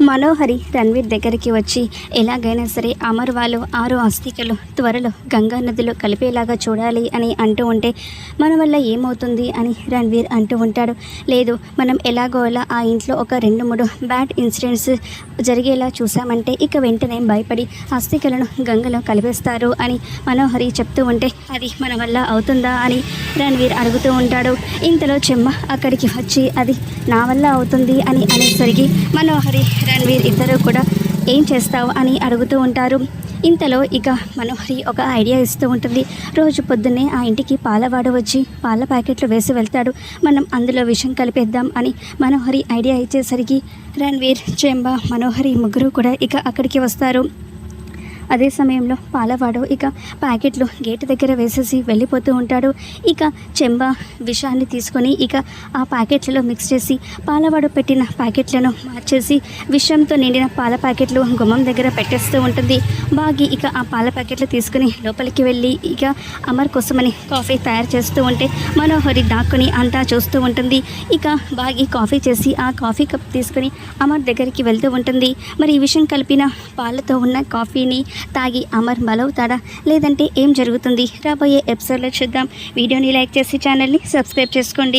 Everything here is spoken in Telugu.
మనోహరి రణ్వీర్ దగ్గరికి వచ్చి ఎలాగైనా సరే అమర్ వాళ్ళు ఆరు అస్థికలు త్వరలో గంగా నదిలో కలిపేలాగా చూడాలి అని అంటూ ఉంటే మన వల్ల ఏమవుతుంది? అని రణ్వీర్ అంటూ ఉంటాడు. లేదు మనం ఎలాగో అలా ఆ ఇంట్లో ఒక రెండు మూడు బ్యాడ్ ఇన్సిడెంట్స్ జరిగేలా చూసామంటే ఇక వెంటనే భయపడి అస్థికలను గంగలో కలిపేస్తారు అని మనోహరి చెప్తూ ఉంటే అది మన వల్ల అవుతుందా? అని రణ్వీర్ అడుగుతూ ఉంటాడు. ఇంతలో చెమ్మ అక్కడికి వచ్చి అది నా వల్ల అవుతుంది అని అనేసరికి మనోహరి రణ్వీర్ ఇద్దరు కూడా ఏం చేస్తావు అని అడుగుతూ ఉంటారు. ఇంతలో ఇక మనోహరి ఒక ఐడియా ఇస్తూ ఉంటుంది. రోజు పొద్దున్నే ఆ ఇంటికి పాలవాడు వచ్చి పాల ప్యాకెట్లు వేసి వెళ్తాడు. మనం అందులో విషం కలిపేద్దాం అని మనోహరి ఐడియా ఇచ్చేసరికి రణ్వీర్ చెంబ మనోహరి ముగ్గురు కూడా ఇక అక్కడికి వస్తారు. అదే సమయంలో పాలవాడు ఇక ప్యాకెట్లు గేట్ దగ్గర వేసేసి వెళ్ళిపోతూ ఉంటాడు. ఇక చెంబ విషాన్ని తీసుకొని ఇక ఆ ప్యాకెట్లలో మిక్స్ చేసి పాలవాడు పెట్టిన ప్యాకెట్లను మార్చేసి విషంతో నిండిన పాల ప్యాకెట్లు గుమ్మం దగ్గర పెట్టేస్తూ ఉంటుంది. బాగి ఇక ఆ పాల ప్యాకెట్లు తీసుకుని లోపలికి వెళ్ళి ఇక అమర్ కోసమని కాఫీ తయారు చేస్తూ ఉంటే మనోహరి దాక్కుని అంతా చూస్తూ ఉంటుంది. ఇక బాగి కాఫీ చేసి ఆ కాఫీ కప్ తీసుకుని అమర్ దగ్గరికి వెళ్తూ ఉంటుంది. మరి ఈ విషయం కలిపిన పాలతో ఉన్న కాఫీని తాగి అమర్ బలవుతాడా లేదంటే ఏం జరుగుతుంది? రాబోయే ఎపిసోడ్లో చూద్దాం. వీడియోని లైక్ చేసి ఛానల్ని సబ్స్క్రైబ్ చేసుకోండి.